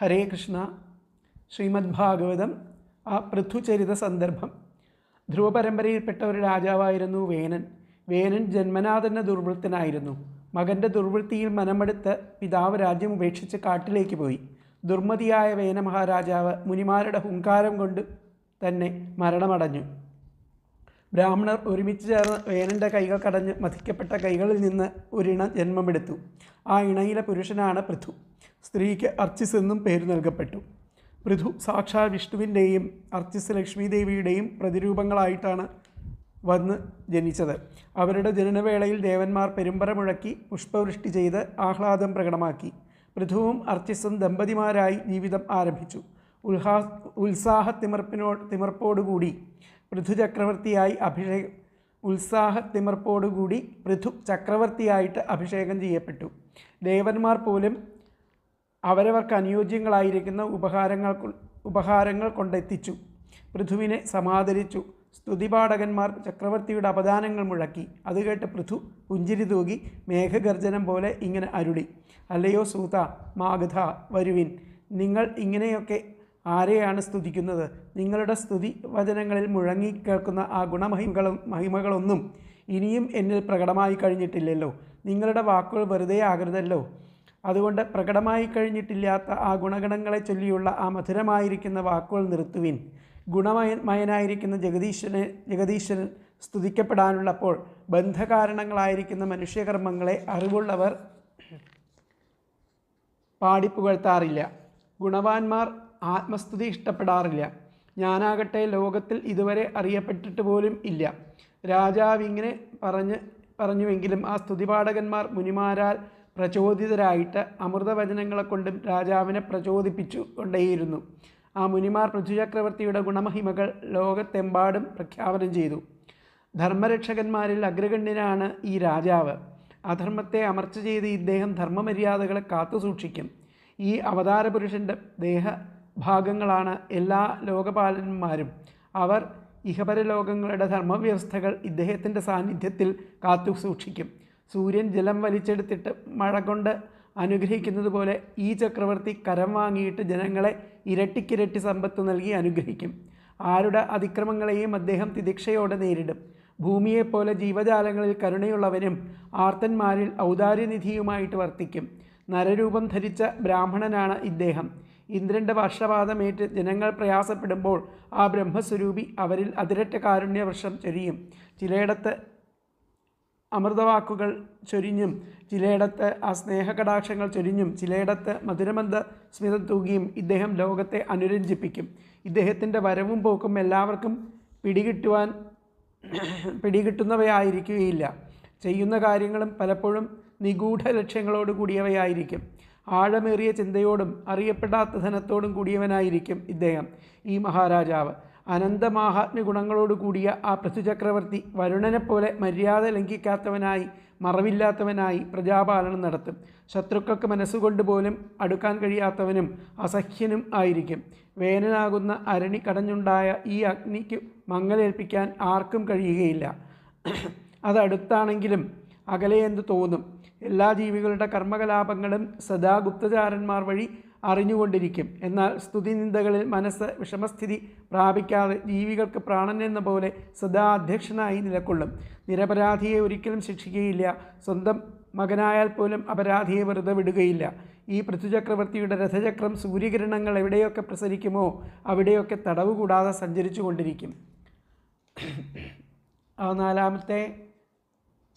ഹരേ കൃഷ്ണ. ശ്രീമദ് ഭാഗവതം ആ പൃഥുചരിത സന്ദർഭം. ധ്രുവപരമ്പരയിൽപ്പെട്ട ഒരു രാജാവായിരുന്നു വേനൻ. വേനൻ ജന്മനാ തന്നെ ദുർവൃത്തനായിരുന്നു. മകന്റെ ദുർവൃത്തിയിൽ മനമെടുത്ത് പിതാവ് രാജ്യം ഉപേക്ഷിച്ച് കാട്ടിലേക്ക് പോയി. ദുർമതിയായ വേന മഹാരാജാവ് മുനിമാരുടെ ഹുങ്കാരം കൊണ്ട് തന്നെ മരണമടഞ്ഞു. ബ്രാഹ്മണർ ഒരുമിച്ച് ചേർന്ന് വേനന്റെ കൈകൾ കടഞ്ഞ് മതിക്കപ്പെട്ട കൈകളിൽ നിന്ന് ഒരിണ ജന്മമെടുത്തു. ആ ഇണയിലെ പുരുഷനാണ് പൃഥു. സ്ത്രീക്ക് അർച്ചിസ് എന്നും പേര് നൽകപ്പെട്ടു. പൃഥു സാക്ഷാൽ വിഷ്ണുവിന്റെയും അർച്ചിസ് ലക്ഷ്മിദേവിയുടെയും പ്രതിരൂപങ്ങളായിട്ടാണ് വന്ന് ജനിച്ചത്. അവരുടെ ജനനവേളയിൽ ദേവന്മാർ പെരുമ്പറ മുഴക്കി പുഷ്പവൃഷ്ടി ചെയ്ത് ആഹ്ലാദം പ്രകടമാക്കി. പൃഥുവും അർച്ചിസും ദമ്പതിമാരായി ജീവിതം ആരംഭിച്ചു. ഉൽഹാ ഉത്സാഹ തിമർപ്പിനോ തിമർപ്പോടുകൂടി പൃഥു ചക്രവർത്തിയായി അഭിഷേകം ഉത്സാഹ തിമർപ്പോടുകൂടി പൃഥു ചക്രവർത്തിയായിട്ട് അഭിഷേകം ചെയ്യപ്പെട്ടു. ദേവന്മാർ പോലും അവരവർക്ക് അനുയോജ്യങ്ങളായിരിക്കുന്ന ഉപഹാരങ്ങൾ ഉപഹാരങ്ങൾ കൊണ്ടെത്തിച്ചു. പൃഥുവിനെ സമാദരിച്ചു. സ്തുതിപാഠകന്മാർ ചക്രവർത്തിയുടെ അപദാനങ്ങൾ മുഴക്കി. അത് കേട്ട് പൃഥു പുഞ്ചിരി തൂകി മേഘഗർജനം പോലെ ഇങ്ങനെ അരുളി. അല്ലയോ സൂത മാഗധ വരുവിൻ നിങ്ങൾ ഇങ്ങനെയൊക്കെ ആരെയാണ് സ്തുതിക്കുന്നത്? നിങ്ങളുടെ സ്തുതി വചനങ്ങളിൽ മുഴങ്ങി കേൾക്കുന്ന ആ ഗുണമഹിമകളും മഹിമകളൊന്നും ഇനിയും എന്നിൽ പ്രകടമായി കഴിഞ്ഞിട്ടില്ലല്ലോ. നിങ്ങളുടെ വാക്കുകൾ വെറുതെ ആകരുതല്ലോ. അതുകൊണ്ട് പ്രകടമായി കഴിഞ്ഞിട്ടില്ലാത്ത ആ ഗുണഗണങ്ങളെ ചൊല്ലിയുള്ള ആ മധുരമായിരിക്കുന്ന വാക്കുകൾ നിർത്തുവിൻ. ഗുണമയനായിരിക്കുന്ന ജഗദീശനെ ജഗദീശൻ സ്തുതിക്കപ്പെടാനുള്ളപ്പോൾ ബന്ധകാരണങ്ങളായിരിക്കുന്ന മനുഷ്യകർമ്മങ്ങളെ അറിവുള്ളവർ പാടിപ്പുകഴ്ത്താറില്ല. ഗുണവാന്മാർ ആത്മസ്തുതി ഇഷ്ടപ്പെടാറില്ല. ഞാനാകട്ടെ ലോകത്തിൽ ഇതുവരെ അറിയപ്പെട്ടിട്ട് പോലും ഇല്ല. രാജാവ് ഇങ്ങനെ പറഞ്ഞ് പറഞ്ഞുവെങ്കിലും ആ സ്തുതിപാഠകന്മാർ മുനിമാരാൽ പ്രചോദിതരായിട്ട് അമൃതവചനങ്ങളെ കൊണ്ടും രാജാവിനെ പ്രചോദിപ്പിച്ചു കൊണ്ടേയിരുന്നു ആ മുനിമാർ പൃഥ്വിചക്രവർത്തിയുടെ ഗുണമഹിമകൾ ലോകത്തെമ്പാടും പ്രഖ്യാപനം ചെയ്തു. ധർമ്മരക്ഷകന്മാരിൽ അഗ്രഗണ്യനാണ് ഈ രാജാവ്. അധർമ്മത്തെ അമർച്ച ചെയ്ത് ഇദ്ദേഹം ധർമ്മമര്യാദകളെ കാത്തുസൂക്ഷിക്കും. ഈ അവതാര പുരുഷന്റെ ദേഹഭാഗങ്ങളാണ് എല്ലാ ലോകപാലന്മാരും. അവർ ഇഹപരലോകങ്ങളുടെ ധർമ്മവ്യവസ്ഥകൾ ഇദ്ദേഹത്തിന്റെ സാന്നിധ്യത്തിൽ കാത്തു സൂക്ഷിക്കും. സൂര്യൻ ജലം വലിച്ചെടുത്തിട്ട് മഴ കൊണ്ട് അനുഗ്രഹിക്കുന്നത് പോലെ ഈ ചക്രവർത്തി കരം വാങ്ങിയിട്ട് ജനങ്ങളെ ഇരട്ടിക്കിരട്ടി സമ്പത്ത് നൽകി അനുഗ്രഹിക്കും. ആരുടെ അതിക്രമങ്ങളെയും അദ്ദേഹം തിദിക്ഷയോടെ നേരിടും. ഭൂമിയെപ്പോലെ ജീവജാലങ്ങളിൽ കരുണയുള്ളവനും ആർത്തന്മാരിൽ ഔദാര്യനിധിയുമായിട്ട് വർത്തിക്കും. നരരൂപം ധരിച്ച ബ്രാഹ്മണനാണ് ഇദ്ദേഹം. ഇന്ദ്രന്റെ വർഷപാതമേറ്റ് ജനങ്ങൾ പ്രയാസപ്പെടുമ്പോൾ ആ ബ്രഹ്മസ്വരൂപി അവരിൽ അതിരറ്റ കാരുണ്യവർഷം ചൊരിയും. ചിലയിടത്ത് അമൃതവാക്കുകൾ ചൊരിഞ്ഞും ചിലയിടത്ത് ആ സ്നേഹകടാക്ഷങ്ങൾ ചൊരിഞ്ഞും ചിലയിടത്ത് മധുരമന്ദ സ്മിതം തൂകിയും ഇദ്ദേഹം ലോകത്തെ അനുരഞ്ജിപ്പിക്കും. ഇദ്ദേഹത്തിന്റെ വരവും പോക്കും എല്ലാവർക്കും പിടികിട്ടുവാൻ പിടികിട്ടുന്നവയായിരിക്കുകയില്ല. ചെയ്യുന്ന കാര്യങ്ങളും പലപ്പോഴും നിഗൂഢ ലക്ഷ്യങ്ങളോട് കൂടിയവയായിരിക്കും ആഴമേറിയ ചിന്തയോടും അറിയപ്പെടാത്ത ധനത്തോടും കൂടിയവനായിരിക്കും ഇദ്ദേഹം. ഈ മഹാരാജാവ് അനന്തമാഹാത്മ്യ ഗുണങ്ങളോട് കൂടിയ ആ പൃഥുചക്രവർത്തി വരുണനെപ്പോലെ മര്യാദ ലംഘിക്കാത്തവനായി മറവില്ലാത്തവനായി പ്രജാപാലനം നടത്തും. ശത്രുക്കൾക്ക് മനസ്സുകൊണ്ട് പോലും അടുക്കാൻ കഴിയാത്തവനും അസഹ്യനും ആയിരിക്കും. വേനലാകുന്ന അരണി കടഞ്ഞുണ്ടായ ഈ അഗ്നിക്ക് മങ്ങലേൽപ്പിക്കാൻ ആർക്കും കഴിയുകയില്ല. അതടുത്താണെങ്കിലും അകലെ എന്ന് തോന്നും? എല്ലാ ജീവികളുടെ കർമ്മകലാപങ്ങളും സദാ ഗുപ്തചാരന്മാർ വഴി അറിഞ്ഞുകൊണ്ടിരിക്കും. എന്നാൽ സ്തുതിനിന്ദകളിൽ മനസ്സ് വിഷമസ്ഥിതി പ്രാപിക്കാതെ ജീവികൾക്ക് പ്രാണൻ എന്ന പോലെ സദാ അധ്യക്ഷനായി നിലക്കൊള്ളും. നിരപരാധിയെ ഒരിക്കലും ശിക്ഷിക്കുകയില്ല സ്വന്തം മകനായാൽ പോലും അപരാധിയെ വെറുതെ വിടുകയില്ല. ഈ പൃഥ്വിചക്രവർത്തിയുടെ രഥചക്രം സൂര്യകിരണങ്ങൾ എവിടെയൊക്കെ പ്രസരിക്കുമോ അവിടെയൊക്കെ തടവുകൂടാതെ സഞ്ചരിച്ചു കൊണ്ടിരിക്കും ആ നാലാമത്തെ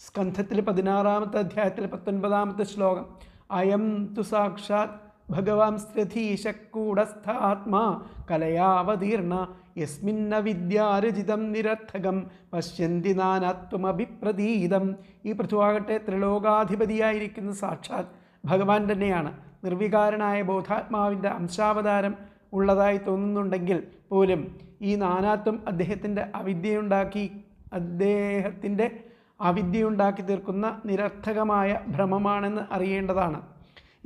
സ്കന്ധത്തിൽ പതിനാറാമത്തെ അധ്യായത്തിൽ പത്തൊൻപതാമത്തെ ശ്ലോകം. അയം തു സാക്ഷാത് ഭഗവാൻ സ്ഥിതീശക്കൂടസ്ഥാത്മാ കലയാവതീർണ. യസ്മിന്ന വിദ്യാരചിതം നിരർത്ഥകം. പശ്യന്തി നാനാത്വമഭിപ്രതീതം ഈ പൃഥുവാകട്ടെ ത്രിലോകാധിപതിയായിരിക്കുന്ന സാക്ഷാത് ഭഗവാൻ തന്നെയാണ്. നിർവികാരനായ ബോധാത്മാവിന്റെ അംശാവതാരം ഉള്ളതായി തോന്നുന്നുണ്ടെങ്കിൽ പോലും ഈ നാനാത്വം അദ്ദേഹത്തിന്റെ അവിദ്യയുണ്ടാക്കി അദ്ദേഹത്തിന്റെ അവിദ്യയുണ്ടാക്കി തീർക്കുന്ന നിരർത്ഥകമായ ഭ്രമമാണെന്ന് അറിയേണ്ടതാണ്.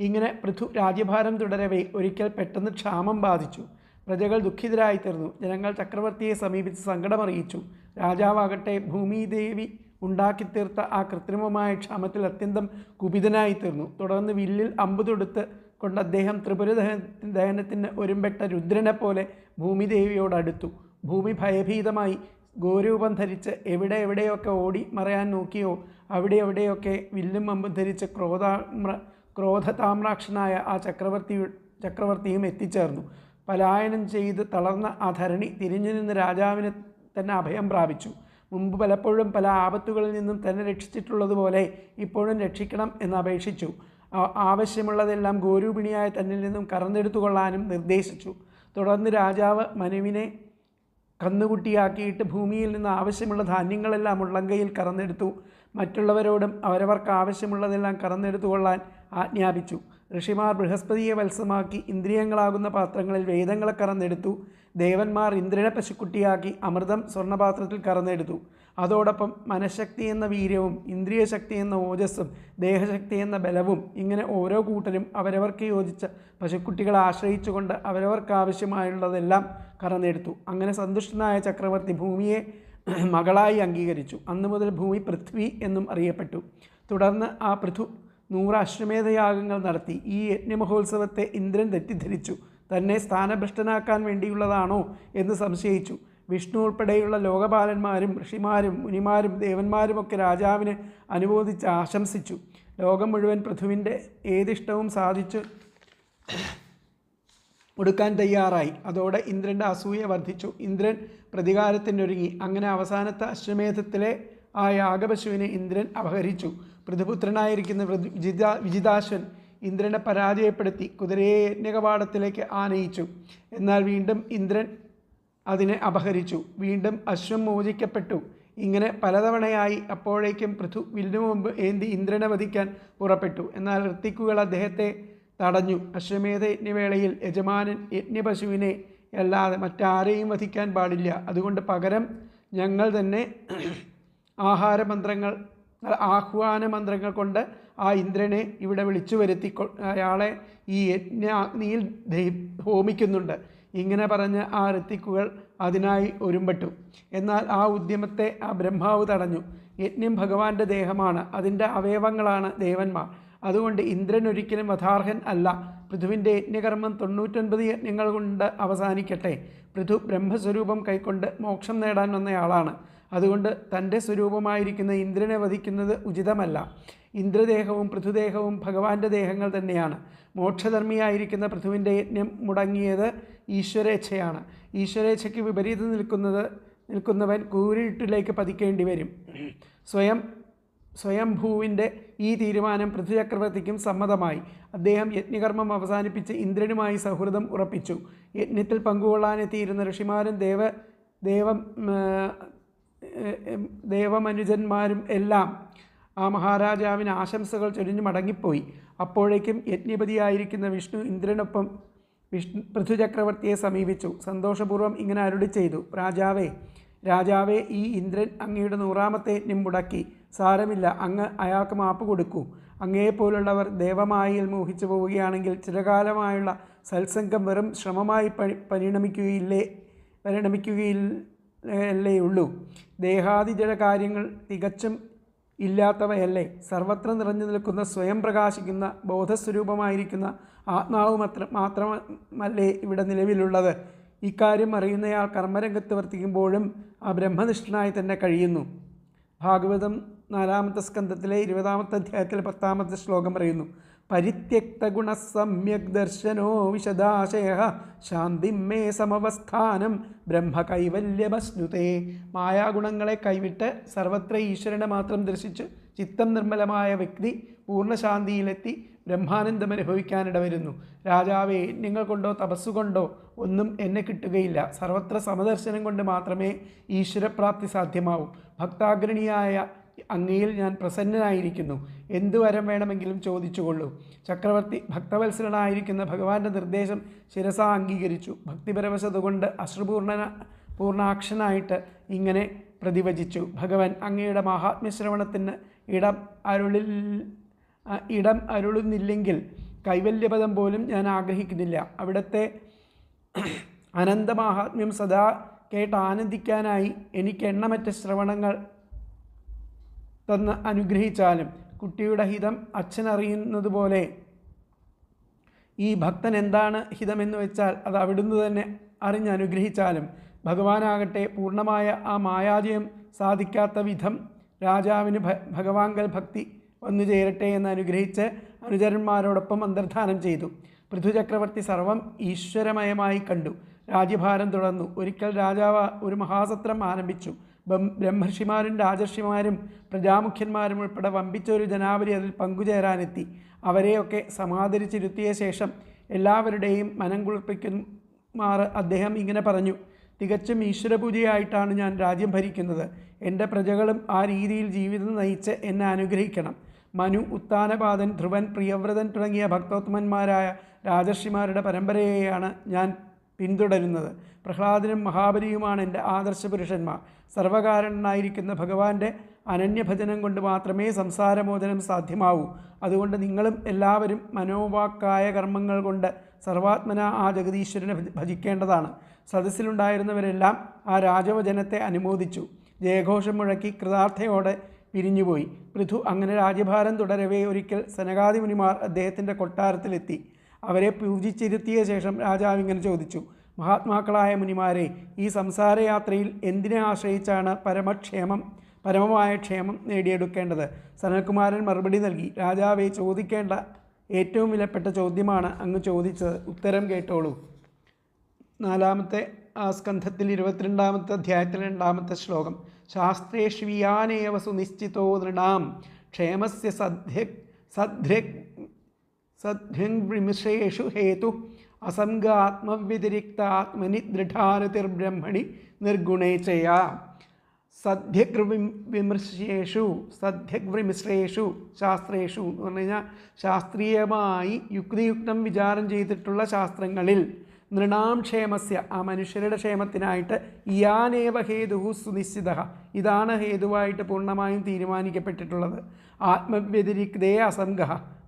ഇങ്ങനെ പൃഥു രാജ്യഭാരം തുടരവേ ഒരിക്കൽ പെട്ടെന്ന് ക്ഷാമം ബാധിച്ചു. പ്രജകൾ ദുഃഖിതരായിത്തീർന്നു ജനങ്ങൾ ചക്രവർത്തിയെ സമീപിച്ച് സങ്കടമറിയിച്ചു. രാജാവാകട്ടെ ഭൂമിദേവി ഉണ്ടാക്കിത്തീർത്ത ആ കൃത്രിമമായ ക്ഷാമത്തിൽ അത്യന്തം കുപിതനായിത്തീർന്നു തുടർന്ന് വില്ലിൽ അമ്പ് തൊടുത്ത് കൊണ്ട് അദ്ദേഹം ത്രിപുര ദഹന ദഹനത്തിന് ഒരുമ്പെട്ട രുദ്രനെ പോലെ ഭൂമിദേവിയോടടുത്തു ഭൂമി ഭയഭീതമായി ഗോരൂപം ധരിച്ച് എവിടെ എവിടെയൊക്കെ ഓടി മറയാൻ നോക്കിയോ അവിടെ എവിടെയൊക്കെ വില്ലും അമ്പും ധരിച്ച് ക്രോധാമ്ര ക്രോധതാമ്രാക്ഷനായ ആ ചക്രവർത്തി ചക്രവർത്തിയും എത്തിച്ചേർന്നു. പലായനം ചെയ്ത് തളർന്ന ആ ധരണി തിരിഞ്ഞു നിന്ന് രാജാവിന് തന്നെ അഭയം പ്രാപിച്ചു. മുമ്പ് പലപ്പോഴും പല ആപത്തുകളിൽ നിന്നും തന്നെ രക്ഷിച്ചിട്ടുള്ളതുപോലെ ഇപ്പോഴും രക്ഷിക്കണം എന്ന് അപേക്ഷിച്ചു. ആവശ്യമുള്ളതെല്ലാം ഗോരൂപിണിയായ തന്നിൽ നിന്നും കറന്നെടുത്തുകൊള്ളാനും നിർദ്ദേശിച്ചു. തുടർന്ന് രാജാവ് മനുവിനെ കന്നുകുട്ടിയാക്കിയിട്ട് ഭൂമിയിൽ നിന്ന് ആവശ്യമുള്ള ധാന്യങ്ങളെല്ലാം ഉള്ളങ്കയിൽ കറന്നെടുത്തു. മറ്റുള്ളവരോടും അവരവർക്ക് ആവശ്യമുള്ളതെല്ലാം കറന്നെടുത്തു കൊള്ളാൻ ആജ്ഞാപിച്ചു. ഋഷിമാർ ബൃഹസ്പതിയെ വത്സമാക്കി ഇന്ദ്രിയങ്ങളാകുന്ന പാത്രങ്ങളിൽ വേദങ്ങളെ കറന്നെടുത്തു. ദേവന്മാർ ഇന്ദ്രനെ പശുക്കുട്ടിയാക്കി അമൃതം സ്വർണപാത്രത്തിൽ കറന്നെടുത്തു. അതോടൊപ്പം മനഃശക്തി എന്ന വീര്യവും ഇന്ദ്രിയശക്തി എന്ന ഓജസ്സും ദേഹശക്തി എന്ന ബലവും ഇങ്ങനെ ഓരോ കൂട്ടരും അവരവർക്ക് യോജിച്ച പശുക്കുട്ടികളെ ആശ്രയിച്ചുകൊണ്ട് അവരവർക്ക് ആവശ്യമായുള്ളതെല്ലാം കറന്നെടുത്തു അങ്ങനെ സന്തുഷ്ടനായ ചക്രവർത്തി ഭൂമിയെ മകളായി അംഗീകരിച്ചു. അന്നു മുതൽ ഭൂമി പൃഥ്വി എന്നും അറിയപ്പെട്ടു. തുടർന്ന് ആ പൃഥു നൂറ് അശ്വമേധയാഗങ്ങൾ നടത്തി. ഈ യജ്ഞമഹോത്സവത്തെ ഇന്ദ്രൻ തെറ്റിദ്ധരിച്ചു. തന്നെ സ്ഥാനഭ്രഷ്ടനാക്കാൻ വേണ്ടിയുള്ളതാണോ എന്ന് സംശയിച്ചു. വിഷ്ണു ഉൾപ്പെടെയുള്ള ലോകപാലന്മാരും ഋഷിമാരും മുനിമാരും ദേവന്മാരുമൊക്കെ രാജാവിനെ അനുബോധിച്ച് ആശംസിച്ചു. ലോകം മുഴുവൻ പൃഥുവിന്റെ ഏതിഷ്ടവും സാധിച്ചു ഒടുക്കാൻ തയ്യാറായി. അതോടെ ഇന്ദ്രന്റെ അസൂയ വർദ്ധിച്ചു. ഇന്ദ്രൻ പ്രതികാരത്തിനൊരുങ്ങി. അങ്ങനെ അവസാനത്തെ അശ്വമേധത്തിലെ ആ യാഗപശുവിനെ ഇന്ദ്രൻ അപഹരിച്ചു. പൃഥുപുത്രനായിരിക്കുന്ന വൃ- വിജിതാ വിജിതാശ്വൻ ഇന്ദ്രനെ പരാജയപ്പെടുത്തി. കുതിരയെ യജ്ഞകവാടത്തിലേക്ക് ആനയിച്ചു. എന്നാൽ വീണ്ടും ഇന്ദ്രൻ അതിനെ അപഹരിച്ചു. വീണ്ടും അശ്വം മോചിക്കപ്പെട്ടു. ഇങ്ങനെ പലതവണയായി അപ്പോഴേക്കും പൃഥു വില്ലിനു മുമ്പ് ഏന്തി ഇന്ദ്രനെ വധിക്കാൻ പുറപ്പെട്ടു. എന്നാൽ ഋത്തിക്കുകൾ അദ്ദേഹത്തെ തടഞ്ഞു. അശ്വമേധ യജ്ഞവേളയിൽ യജമാനൻ യജ്ഞപശുവിനെ അല്ലാതെ മറ്റാരെയും വധിക്കാൻ പാടില്ല. അതുകൊണ്ട് പകരം ഞങ്ങൾ തന്നെ ആഹാരമന്ത്രങ്ങൾ ആഹ്വാന മന്ത്രങ്ങൾ കൊണ്ട് ആ ഇന്ദ്രനെ ഇവിടെ വിളിച്ചു വരുത്തി അയാളെ ഈ യജ്ഞ അഗ്നിയിൽ ഹോമിക്കുന്നുണ്ട്. ഇങ്ങനെ പറഞ്ഞ് ആ ഋത്തിക്കുകൾ അതിനായി ഒരുമ്പെട്ടു. എന്നാൽ ആ ഉദ്യമത്തെ ആ ബ്രഹ്മാവ് തടഞ്ഞു. യജ്ഞം ഭഗവാന്റെ ദേഹമാണ്. അതിന്റെ അവയവങ്ങളാണ് ദേവന്മാർ. അതുകൊണ്ട് ഇന്ദ്രൻ ഒരിക്കലും വധാർഹൻ അല്ല. പൃഥുവിന്റെ യജ്ഞകർമ്മം തൊണ്ണൂറ്റൊൻപത് യജ്ഞങ്ങൾ കൊണ്ട് അവസാനിക്കട്ടെ. പൃഥു ബ്രഹ്മസ്വരൂപം കൈക്കൊണ്ട് മോക്ഷം നേടാൻ വന്നയാളാണ്. അതുകൊണ്ട് തന്റെ സ്വരൂപമായിരിക്കുന്ന ഇന്ദ്രനെ വധിക്കുന്നത് ഉചിതമല്ല. ഇന്ദ്രദേഹവും പൃഥുദേഹവും ഭഗവാന്റെ ദേഹങ്ങൾ തന്നെയാണ്. മോക്ഷധർമ്മിയായിരിക്കുന്ന പൃഥുവിന്റെ യജ്ഞം മുടങ്ങിയത് ഈശ്വരേച്ഛയാണ്. ഈശ്വരേച്ഛയ്ക്ക് വിപരീതം നിൽക്കുന്നത് നിൽക്കുന്നവൻ കൂരിട്ടിലേക്ക് പതിക്കേണ്ടി വരും. സ്വയം സ്വയംഭൂവിന്റെ ഈ തീരുമാനം പൃഥ്വിചക്രവർത്തിക്കും സമ്മതമായി. അദ്ദേഹം യജ്ഞകർമ്മം അവസാനിപ്പിച്ച് ഇന്ദ്രനുമായി സൗഹൃദം ഉറപ്പിച്ചു. യജ്ഞത്തിൽ പങ്കുകൊള്ളാനെത്തിയിരുന്ന ഋഷിമാരും ദേവ ദേവം ദേവമനുജന്മാരും എല്ലാം ആ മഹാരാജാവിന് ആശംസകൾ ചൊരിഞ്ഞു മടങ്ങിപ്പോയി. അപ്പോഴേക്കും യജ്ഞപതിയായിരിക്കുന്ന വിഷ്ണു ഇന്ദ്രനൊപ്പം വിഷ്ണു പൃഥ്വിചക്രവർത്തിയെ സമീപിച്ചു. സന്തോഷപൂർവം ഇങ്ങനെ അരുളി ചെയ്തു. രാജാവേ രാജാവേ ഈ ഇന്ദ്രൻ അങ്ങയുടെ നൂറാമത്തെ യജ്ഞം മുടക്കി സാരമില്ല അങ്ങ് അയാൾക്ക് മാപ്പ് കൊടുക്കൂ. അങ്ങയെപ്പോലുള്ളവർ ദേവമായിൽ മോഹിച്ചു പോവുകയാണെങ്കിൽ ചിരകാലമായുള്ള സത്സംഗം വെറും ശ്രമമായി പരി പരിണമിക്കുകയില്ലേ പരിണമിക്കുകയില്ലേ ഉള്ളൂ. ദേഹാദിജട കാര്യങ്ങൾ തികച്ചും ഇല്ലാത്തവയല്ലേ? സർവത്ര നിറഞ്ഞു നിൽക്കുന്ന സ്വയം പ്രകാശിക്കുന്ന ബോധസ്വരൂപമായിരിക്കുന്ന ആത്മാവ് മാത്രം മാത്രമല്ലേ ഇവിടെ നിലവിലുള്ളത്? ഇക്കാര്യം അറിയുന്നയാൾ കർമ്മരംഗത്ത് വർത്തിക്കുമ്പോഴും ആ ബ്രഹ്മനിഷ്ഠനായി തന്നെ കഴിയുന്നു. ഭാഗവതം നാലാമത്തെ സ്കന്ധത്തിലെ ഇരുപതാമത്തെ അധ്യായത്തിലെ പത്താമത്തെ ശ്ലോകം പറയുന്നു. പരിത്യക്ത ഗുണസമ്യക് ദർശനോ വിശദാശയ. ശാന്തിം മേ സമവസ്ഥാനം. ബ്രഹ്മ കൈവല്യമശ്നുതേ മായാഗുണങ്ങളെ കൈവിട്ട് സർവത്ര ഈശ്വരനെ മാത്രം ദർശിച്ച് ചിത്തം നിർമ്മലമായ വ്യക്തി പൂർണശാന്തിയിലെത്തി ബ്രഹ്മാനന്ദം അനുഭവിക്കാനിട വരുന്നു രാജാവേ നിങ്ങൾ കൊണ്ടോ തപസ്സുകൊണ്ടോ ഒന്നും എന്നെ കിട്ടുകയില്ല. സർവത്ര സമദർശനം കൊണ്ട് മാത്രമേ ഈശ്വരപ്രാപ്തി സാധ്യമാവൂ. ഭക്താഗ്രണിയായ അങ്ങയിൽ ഞാൻ പ്രസന്നനായിരിക്കുന്നു. എന്തു വരം വേണമെങ്കിലും ചോദിച്ചുകൊള്ളൂ. ചക്രവർത്തി ഭക്തവത്സരനായിരിക്കുന്ന ഭഗവാന്റെ നിർദ്ദേശം ശിരസ അംഗീകരിച്ചു. ഭക്തിപരവശത കൊണ്ട് അശ്രുപൂർണന പൂർണാക്ഷനായിട്ട് ഇങ്ങനെ പ്രതിവചിച്ചു. ഭഗവൻ അങ്ങയുടെ മഹാത്മ്യശ്രവണത്തിന് ഇടം അരുളിൽ ഇടം അരുളുന്നില്ലെങ്കിൽ കൈവല്യപദം പോലും ഞാൻ ആഗ്രഹിക്കുന്നില്ല. അവിടുത്തെ അനന്തമാഹാത്മ്യം സദാ കേട്ട് ആനന്ദിക്കാനായി എനിക്ക് എണ്ണമറ്റ ശ്രവണങ്ങൾ തന്ന് അനുഗ്രഹിച്ചാലും കുട്ടിയുടെ ഹിതം അച്ഛൻ അറിയുന്നത് പോലെ ഈ ഭക്തൻ എന്താണ് ഹിതമെന്ന് വെച്ചാൽ അത് അവിടുന്ന് തന്നെ അറിഞ്ഞ് അനുഗ്രഹിച്ചാലും ഭഗവാനാകട്ടെ പൂർണമായ ആ മായാജയം സാധിക്കാത്ത വിധം രാജാവിന് ഭഗവാങ്കൽ ഭക്തി വന്നു ചേരട്ടെ എന്ന് അനുഗ്രഹിച്ച് അനുചരന്മാരോടൊപ്പം അന്തർധാനം ചെയ്തു. പൃഥുചക്രവർത്തി സർവം ഈശ്വരമയമായി കണ്ടു. രാജ്യഭാരം തുടർന്നു. ഒരിക്കൽ രാജാവ് ഒരു മഹാസത്രം ആരംഭിച്ചു. ബ്രഹ്മർഷിമാരും രാജർഷിമാരും പ്രജാമുഖ്യന്മാരും ഉൾപ്പെടെ വമ്പിച്ച ഒരു ജനാവലി അതിൽ പങ്കുചേരാനെത്തി. അവരെയൊക്കെ സമാദരിച്ചിരുത്തിയ ശേഷം എല്ലാവരുടെയും മനം കുളിപ്പിക്കുമാർ അദ്ദേഹം ഇങ്ങനെ പറഞ്ഞു തികച്ചും ഈശ്വരപൂജയായിട്ടാണ് ഞാൻ രാജ്യം ഭരിക്കുന്നത്. എന്റെ പ്രജകളും ആ രീതിയിൽ ജീവിതം നയിച്ച് എന്നെ അനുഗ്രഹിക്കണം. മനു ഉത്താനപാതൻ ധ്രുവൻ പ്രിയവ്രതൻ തുടങ്ങിയ ഭക്തോത്തമന്മാരായ രാജർഷിമാരുടെ പരമ്പരയെയാണ് ഞാൻ പിന്തുടരുന്നത്. പ്രഹ്ലാദനും മഹാബലിയുമാണ് എന്റെ ആദർശ പുരുഷന്മാർ സർവകാരണനായിരിക്കുന്ന ഭഗവാന്റെ അനന്യഭജനം കൊണ്ട് മാത്രമേ സംസാരമോചനം സാധ്യമാവൂ. അതുകൊണ്ട് നിങ്ങളും എല്ലാവരും മനോവാക്കായ കർമ്മങ്ങൾ കൊണ്ട് സർവാത്മന ആ ജഗദീശ്വരനെ ഭജ- ഭജിക്കേണ്ടതാണ്. സദസ്സിലുണ്ടായിരുന്നവരെല്ലാം ആ രാജവചനത്തെ അനുമോദിച്ചു. ജയഘോഷം മുഴക്കി കൃതാർത്ഥയോടെ പിരിഞ്ഞുപോയി. പൃഥു അങ്ങനെ രാജ്യഭാരം തുടരവേ ഒരിക്കൽ സനകാദി മുനിമാർ അദ്ദേഹത്തിന്റെ കൊട്ടാരത്തിലെത്തി. അവരെ പൂജിച്ചിരുത്തിയ ശേഷം രാജാവ് ഇങ്ങനെ ചോദിച്ചു മഹാത്മാക്കളായ മുനിമാരെ ഈ സംസാരയാത്രയിൽ എന്തിനെ ആശ്രയിച്ചാണ് പരമക്ഷേമം പരമമായ ക്ഷേമം നേടിയെടുക്കേണ്ടത്? സനൽകുമാരൻ മറുപടി നൽകി രാജാവെ ചോദിക്കേണ്ട ഏറ്റവും വിലപ്പെട്ട ചോദ്യമാണ് അങ്ങ് ചോദിച്ചത്. ഉത്തരം കേട്ടോളൂ. നാലാമത്തെ ആ സ്കന്ധത്തിൽ ഇരുപത്തിരണ്ടാമത്തെ അധ്യായത്തിൽ രണ്ടാമത്തെ ശ്ലോകം ശാസ്ത്രേഷ്വിയാനേവ സുനിശ്ചിതോ നൃണാം ക്ഷേമസ്യ സദ്യ സദ്യ സദ്യംവിമൃഷേഷു ഹേതു അസംഗാത്മവ്യതിരിക്താത്മനി ദൃഢാരതിർബ്രഹ്മണി നിർഗുണേ സദ്യഗ്രവിം വിമർശേഷു സദ്യഗ്രമിശ്രേഷു ശാസ്ത്രേഷു എന്ന് പറഞ്ഞു കഴിഞ്ഞാൽ ശാസ്ത്രീയമായി യുക്തിയുക്തം വിചാരം ചെയ്തിട്ടുള്ള ശാസ്ത്രങ്ങളിൽ നൃണാം ക്ഷേമസ്യ ആ മനുഷ്യരുടെ ക്ഷേമത്തിനായിട്ട് ഇയാനേവ ഹേതു സുനിശ്ചിത. ഇതാണ് ഹേതുവായിട്ട് പൂർണമായും തീരുമാനിക്കപ്പെട്ടിട്ടുള്ളത്. ആത്മവ്യതിരിക്തേ അസംഗ.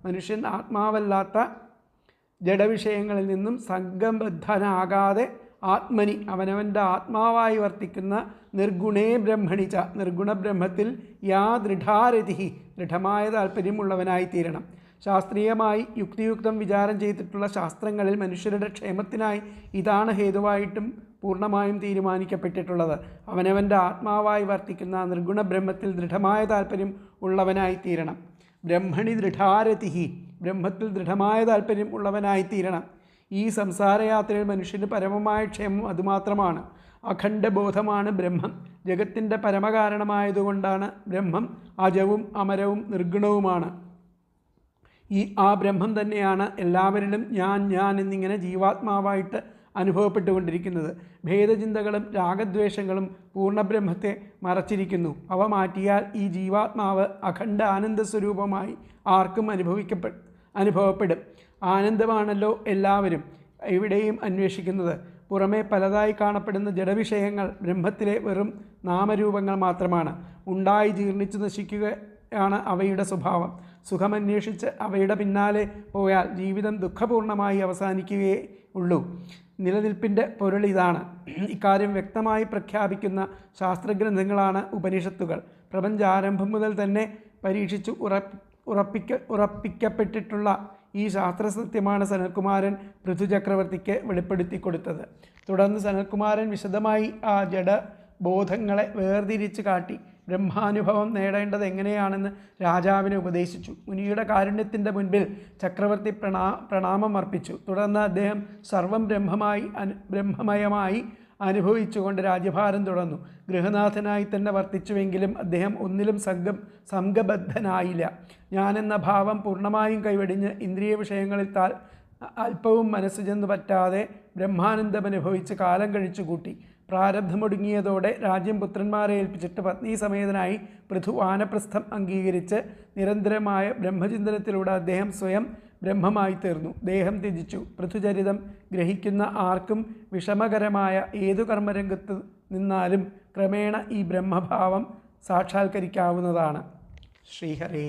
മനുഷ്യൻ ആത്മാവല്ലാത്ത ജഡവിഷയങ്ങളിൽ നിന്നും സംഘബദ്ധനാകാതെ ആത്മനി അവനവന്റെ ആത്മാവായി വർത്തിക്കുന്ന നിർഗുണേ ബ്രഹ്മണിച്ച നിർഗുണ ബ്രഹ്മത്തിൽ യാ ദൃഢാരതിഹി ദൃഢമായ താല്പര്യമുള്ളവനായി തീരണം ശാസ്ത്രീയമായി യുക്തിയുക്തം വിചാരം ചെയ്തിട്ടുള്ള ശാസ്ത്രങ്ങളിൽ മനുഷ്യരുടെ ക്ഷേമത്തിനായി ഇതാണ് ഹേതുവായിട്ടും പൂർണമായും തീരുമാനിക്കപ്പെട്ടിട്ടുള്ളത്. അവനവന്റെ ആത്മാവായി വർത്തിക്കുന്ന നിർഗുണ ബ്രഹ്മത്തിൽ ദൃഢമായ താല്പര്യം ഉള്ളവനായി തീരണം ബ്രഹ്മണി ദൃഢാരതിഹി ബ്രഹ്മത്തിൽ ദൃഢമായ താല്പര്യം ഉള്ളവനായിത്തീരണം. ഈ സംസാരയാത്രയിൽ മനുഷ്യന് പരമമായ ക്ഷേമം അതുമാത്രമാണ്. അഖണ്ഡബോധമാണ് ബ്രഹ്മം. ജഗത്തിന്റെ പരമകാരണമായതുകൊണ്ടാണ് ബ്രഹ്മം അജവും അമരവും നിർഗുണവുമാണ്. ഈ ആ ബ്രഹ്മം തന്നെയാണ് എല്ലാവരിലും ഞാൻ ഞാൻ എന്നിങ്ങനെ ജീവാത്മാവായിട്ട് അനുഭവപ്പെട്ടുകൊണ്ടിരിക്കുന്നത്. ഭേദചിന്തകളും രാഗദ്വേഷങ്ങളും പൂർണബ്രഹ്മത്തെ മറച്ചിരിക്കുന്നു. അവ മാറ്റിയാൽ ഈ ജീവാത്മാവ് അഖണ്ഡ ആനന്ദ സ്വരൂപമായി ആർക്കും അനുഭവിക്കപ്പെ അനുഭവപ്പെടും. ആനന്ദമാണല്ലോ എല്ലാവരും എവിടെയും അന്വേഷിക്കുന്നത്. പുറമേ പലതായി കാണപ്പെടുന്ന ജഡവിഷയങ്ങൾ ബ്രഹ്മത്തിലെ വെറും നാമരൂപങ്ങൾ മാത്രമാണ്. ഉണ്ടായി ജീർണിച്ചു നശിക്കുകയാണ് അവയുടെ സ്വഭാവം. സുഖമന്വേഷിച്ച് അവയുടെ പിന്നാലെ പോയാൽ ജീവിതം ദുഃഖപൂർണമായി അവസാനിക്കുകയേ ഉള്ളൂ. നിലനിൽപ്പിന്റെ പൊരുൾ ഇതാണ്. ഇക്കാര്യം വ്യക്തമായി പ്രഖ്യാപിക്കുന്ന ശാസ്ത്രഗ്രന്ഥങ്ങളാണ് ഉപനിഷത്തുകൾ. പ്രപഞ്ചാരംഭം മുതൽ തന്നെ പരീക്ഷിച്ചു ഉറപ്പ് ഉറപ്പിക്ക ഉറപ്പിക്കപ്പെട്ടിട്ടുള്ള ഈ ശാസ്ത്രസത്യമാണ് സനൽകുമാരൻ പൃഥു ചക്രവർത്തിക്ക് വെളിപ്പെടുത്തി കൊടുത്തത് തുടർന്ന് സനൽകുമാരൻ വിശദമായി ആ ജഡ ബോധങ്ങളെ വേർതിരിച്ച് കാട്ടി. ബ്രഹ്മാനുഭവം നേടേണ്ടത് എങ്ങനെയാണെന്ന് രാജാവിനെ ഉപദേശിച്ചു. മുനിയുടെ കാരുണ്യത്തിന്റെ മുൻപിൽ ചക്രവർത്തി പ്രണാ പ്രണാമം അർപ്പിച്ചു. തുടർന്ന് അദ്ദേഹം സർവം ബ്രഹ്മമായി അനു ബ്രഹ്മമയമായി അനുഭവിച്ചുകൊണ്ട് രാജ്യഭാരം തുടർന്നു. ഗൃഹനാഥനായി തന്നെ വർത്തിച്ചുവെങ്കിലും അദ്ദേഹം ഒന്നിലും സംഘം സംഘബദ്ധനായില്ല. ഞാനെന്ന ഭാവം പൂർണമായും കൈവെടിഞ്ഞ് ഇന്ദ്രിയ വിഷയങ്ങളിൽ താൽ അല്പവും മനസ്സ് ചെന്ന് പറ്റാതെ ബ്രഹ്മാനന്ദം അനുഭവിച്ച് കാലം കഴിച്ചു കൂട്ടി പ്രാരബ്ധമൊടുങ്ങിയതോടെ രാജ്യം പുത്രന്മാരെ ഏൽപ്പിച്ചിട്ട് പത്നി സമേതനായി പൃഥു വാനപ്രസ്ഥം അംഗീകരിച്ച് നിരന്തരമായ ബ്രഹ്മചിന്തനത്തിലൂടെ അദ്ദേഹം സ്വയം ബ്രഹ്മമായി തീർന്നു. ദേഹം ത്യജിച്ചു. പൃഥുചരിതം ഗ്രഹിക്കുന്ന ആർക്കും വിഷമകരമായ ഏതു കർമ്മരംഗത്ത് നിന്നാലും ക്രമേണ ഈ ബ്രഹ്മഭാവം സാക്ഷാത്കരിക്കാവുന്നതാണ്. ശ്രീഹരേ.